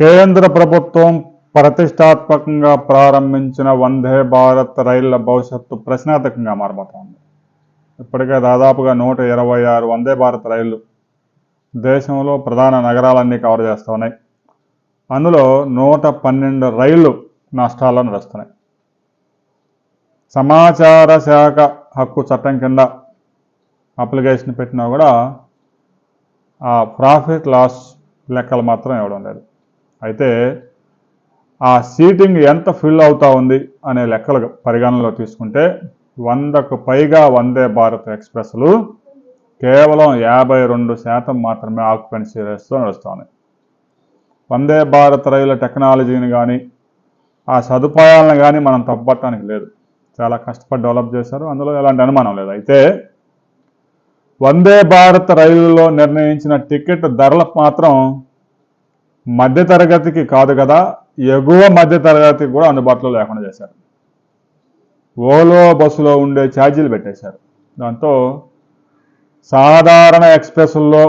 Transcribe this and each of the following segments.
కేంద్ర ప్రభుత్వం ప్రతిష్టాత్మకంగా ప్రారంభించిన వందే భారత్ రైళ్ళ భవిష్యత్తు ప్రశ్నార్థకంగా మారబోతోంది. ఇప్పటికే దాదాపుగా నూట ఇరవై ఆరు వందే భారత్ రైళ్ళు దేశంలో ప్రధాన నగరాలన్నీ కవర్ చేస్తున్నాయి. అందులో నూట పన్నెండు రైళ్ళు నష్టాల్లో నడుస్తున్నాయి సమాచార శాఖ హక్కు చట్టం కింద అప్లికేషన్ పెట్టినా కూడా ఆ ప్రాఫిట్ లాస్ లెక్కలు మాత్రం ఇవ్వడం లేదు. అయితే ఆ సీటింగ్ ఎంత ఫిల్ అవుతా ఉంది అనే లెక్కలు పరిగణనలో తీసుకుంటే వందకు పైగా వందే భారత్ ఎక్స్ప్రెస్లు కేవలం యాభై రెండు శాతం మాత్రమే ఆక్యుపెన్సీ రేట్స్తో నడుస్తున్నాయి. వందే భారత్ రైలు టెక్నాలజీని కానీ ఆ సదుపాయాలను కానీ మనం తప్పట్టడానికి లేదు. చాలా కష్టపడి డెవలప్ చేశారు. అందులో ఎలాంటి అనుమానం లేదు. అయితే వందే భారత్ రైలులో నిర్ణయించిన టికెట్ ధరలు మాత్రం మధ్యతరగతికి కాదు కదా ఎగువ మధ్యతరగతికి కూడా అందుబాటులో లేకుండా చేశారు. ఓలో బస్సులో ఉండే ఛార్జీలు పెట్టేశారు. దాంతో సాధారణ ఎక్స్ప్రెస్ల్లో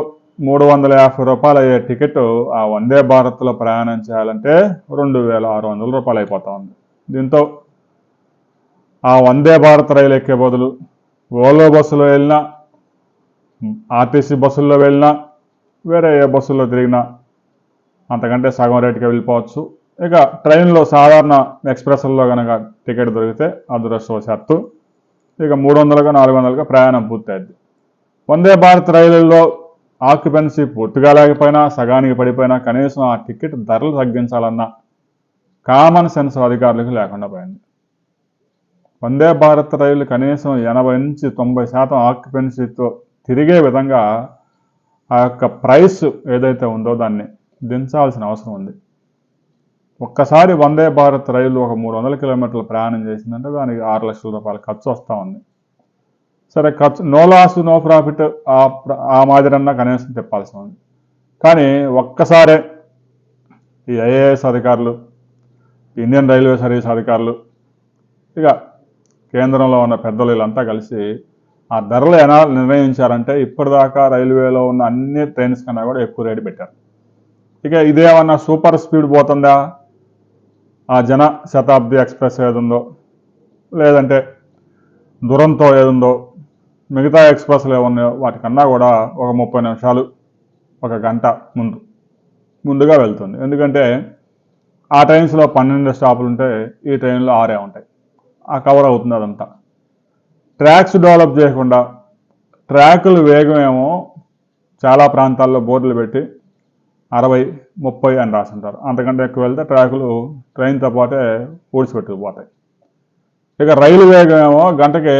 మూడు వందల యాభై రూపాయలు అయ్యే టికెట్ ఆ వందే భారత్లో ప్రయాణం చేయాలంటే రెండు వేల ఆరు వందల రూపాయలు అయిపోతా ఉంది దీంతో ఆ వందే భారత్ రైలు ఎక్కే బదులు ఓలో బస్సులో వెళ్ళినా ఆర్టీసీ బస్సుల్లో వెళ్ళినా వేరే ఏ బస్సుల్లో తిరిగినా అంతకంటే సగం రేటుకి వెళ్ళిపోవచ్చు. ఇక ట్రైన్లో సాధారణ ఎక్స్ప్రెస్ల్లో కనుక టికెట్ దొరికితే అదృష్టవశాత్తు ఇక మూడు వందలుగా నాలుగు వందలుగా ప్రయాణం పూర్తయింది వందే భారత్ రైలుల్లో ఆక్యుపెన్సీ పూర్తిగా లేకపోయినా సగానికి పడిపోయినా కనీసం ఆ టికెట్ ధరలు తగ్గించాలన్న కామన్ సెన్స్ అధికారులకు లేకుండా పోయింది. వందే భారత్ రైలు కనీసం ఎనభై నుంచి తొంభై శాతం ఆక్యుపెన్సీతో తిరిగే విధంగా ఆ యొక్క ప్రైస్ ఏదైతే ఉందో దాన్ని దించాల్సిన అవసరం ఉంది. ఒక్కసారి వందే భారత్ రైలు ఒక మూడు వందల కిలోమీటర్లు ప్రయాణం చేసిందంటే దానికి ఆరు లక్షల రూపాయల ఖర్చు వస్తూ ఉంది. సరే ఖర్చు నో లాస్ నో ప్రాఫిట్ ఆ మాదిరన్నా కనీసం చెప్పాల్సి ఉంది. కానీ ఒక్కసారే ఈ ఐఏఎస్ అధికారులు ఇండియన్ రైల్వే సర్వీస్ అధికారులు ఇక కేంద్రంలో ఉన్న పెద్దలు వీళ్ళంతా కలిసి ఆ ధరలు ఎలా నిర్ణయించారంటే ఇప్పటిదాకా రైల్వేలో ఉన్న అన్ని ట్రైన్స్ కన్నా కూడా ఎక్కువ రేటు పెట్టారు. ఇక ఇదేమన్నా సూపర్ స్పీడ్ పోతుందా? ఆ జన శతాబ్ది ఎక్స్ప్రెస్ ఏదుందో? లేదంటే దురంతో ఏదుందో? మిగతా ఎక్స్ప్రెస్లు ఏమున్నాయో వాటికన్నా కూడా ఒక ముప్పై నిమిషాలు ఒక గంట ముందు ముందుగా వెళ్తుంది. ఎందుకంటే ఆ ట్రైన్స్లో పన్నెండు స్టాపులు ఉంటే ఈ ట్రైన్లో ఆరే ఉంటాయి. ఆ కవర్ అవుతుంది అదంతా. ట్రాక్స్ డెవలప్ చేయకుండా ట్రాకులు వేగం ఏమో చాలా ప్రాంతాల్లో బోర్డులు పెట్టి అరవై ముప్పై అని రాసుంటారు. అంతకంటే ఎక్కువ వెళ్తే ట్రాకులు ట్రైన్తో పాటే ఊడ్చిపెట్టుకుపోతాయి ఇక రైలు వేగం ఏమో గంటకి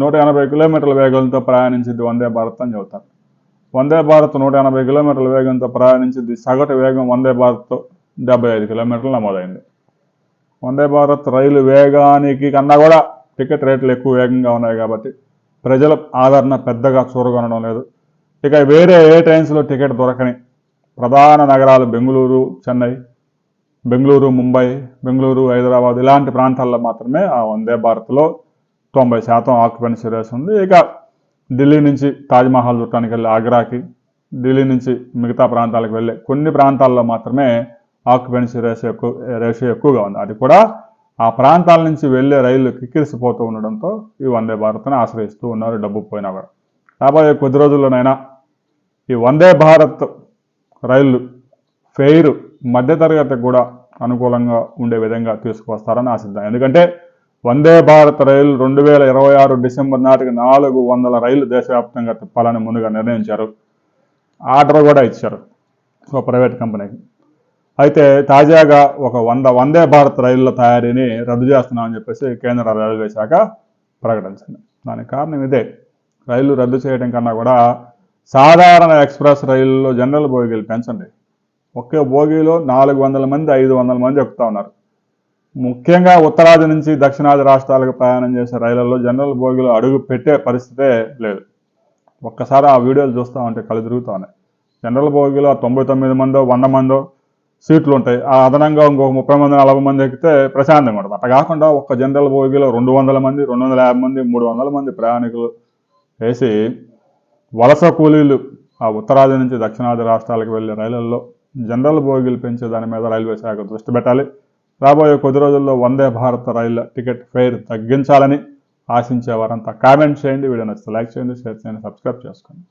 నూట ఎనభై కిలోమీటర్ల వేగంతో ప్రయాణించింది వందే భారత్ అని చెబుతారు. వందే భారత్ నూట ఎనభై కిలోమీటర్ల వేగంతో ప్రయాణించింది సగటు వేగం వందే భారత్ డెబ్బై ఐదు కిలోమీటర్లు నమోదైంది. వందే భారత్ రైలు వేగానికి కన్నా కూడా టికెట్ రేట్లు ఎక్కువ వేగంగా ఉన్నాయి కాబట్టి ప్రజల ఆదరణ పెద్దగా చూరగొనడం లేదు. ఇక వేరే ఏ ట్రైన్స్లో టికెట్ దొరకని ప్రధాన నగరాలు బెంగళూరు చెన్నై బెంగళూరు ముంబై బెంగళూరు హైదరాబాద్ ఇలాంటి ప్రాంతాల్లో మాత్రమే ఆ వందే భారత్లో తొంభై శాతం ఆక్యుపెన్సీ రేస్ ఉంది. ఇక ఢిల్లీ నుంచి తాజ్మహల్ చుట్టానికి వెళ్ళి ఆగ్రాకి ఢిల్లీ నుంచి మిగతా ప్రాంతాలకు వెళ్ళే కొన్ని ప్రాంతాల్లో మాత్రమే ఆక్యుపెన్సీ రేస్ ఎక్కువ రేషియో ఎక్కువగా ఉంది. అది కూడా ఆ ప్రాంతాల నుంచి వెళ్ళే రైళ్ళు కిక్కిరిసిపోతూ ఉండడంతో ఈ వందే భారత్ని ఆశ్రయిస్తూ ఉన్నారు డబ్బు పోయినా కూడా. రాబోయే కొద్ది రోజుల్లోనైనా ఈ వందే భారత్ రైళ్ళు ఫెయిర్ మధ్యతరగతికి కూడా అనుకూలంగా ఉండే విధంగా తీసుకువస్తారని ఆశిద్దాం. ఎందుకంటే వందే భారత్ రైలు రెండు వేల ఇరవై ఆరు డిసెంబర్ నాటికి నాలుగు వందల రైళ్ళు దేశవ్యాప్తంగా తిప్పాలని ముందుగా నిర్ణయించారు. ఆర్డర్ కూడా ఇచ్చారు ఒక ప్రైవేట్ కంపెనీకి. అయితే తాజాగా ఒక వంద వందే భారత్ రైళ్ళ తయారీని రద్దు చేస్తున్నామని చెప్పేసి కేంద్ర రైల్వే శాఖ ప్రకటించింది. దానికి కారణం ఇదే. రైళ్ళు రద్దు చేయడం కన్నా కూడా సాధారణ ఎక్స్ప్రెస్ రైళ్ళలో జనరల్ బోగీలు పెంచండి. ఒకే బోగీలో నాలుగు వందల మంది ఐదు వందల మంది ఎక్కుతా ఉన్నారు. ముఖ్యంగా ఉత్తరాది నుంచి దక్షిణాది రాష్ట్రాలకు ప్రయాణం చేసే రైళ్ళలో జనరల్ భోగిలో అడుగు పెట్టే పరిస్థితే లేదు. ఒక్కసారి ఆ వీడియోలు చూస్తూ ఉంటే కళ్ళు తిరుగుతూ ఉన్నాయి. జనరల్ భోగిలో తొంభై తొమ్మిది మందో వంద మందో సీట్లు ఉంటాయి. ఆ అదనంగా ఇంకొక ముప్పై మంది నలభై మంది ఎక్కితే ప్రశాంతంగా ఉంటుంది. అట్లా కాకుండా ఒక్క జనరల్ భోగిలో రెండు వందల మంది రెండు వందల యాభై మంది మూడు వందల మంది ప్రయాణికులు వేసి వలస కూలీలు ఆ ఉత్తరాది నుంచి దక్షిణాది రాష్ట్రాలకు వెళ్ళే రైళ్ళలో జనరల్ బోగీలు పెంచే దాని మీద రైల్వే శాఖ దృష్టి పెట్టాలి. రాబోయే కొద్ది రోజుల్లో వందే భారత్ రైళ్ళ టికెట్ ఫేర్ తగ్గించాలని ఆశించే వారంతా కామెంట్ చేయండి. వీడియో నచ్చితే లైక్ చేయండి షేర్ చేయండి సబ్స్క్రైబ్ చేసుకోండి.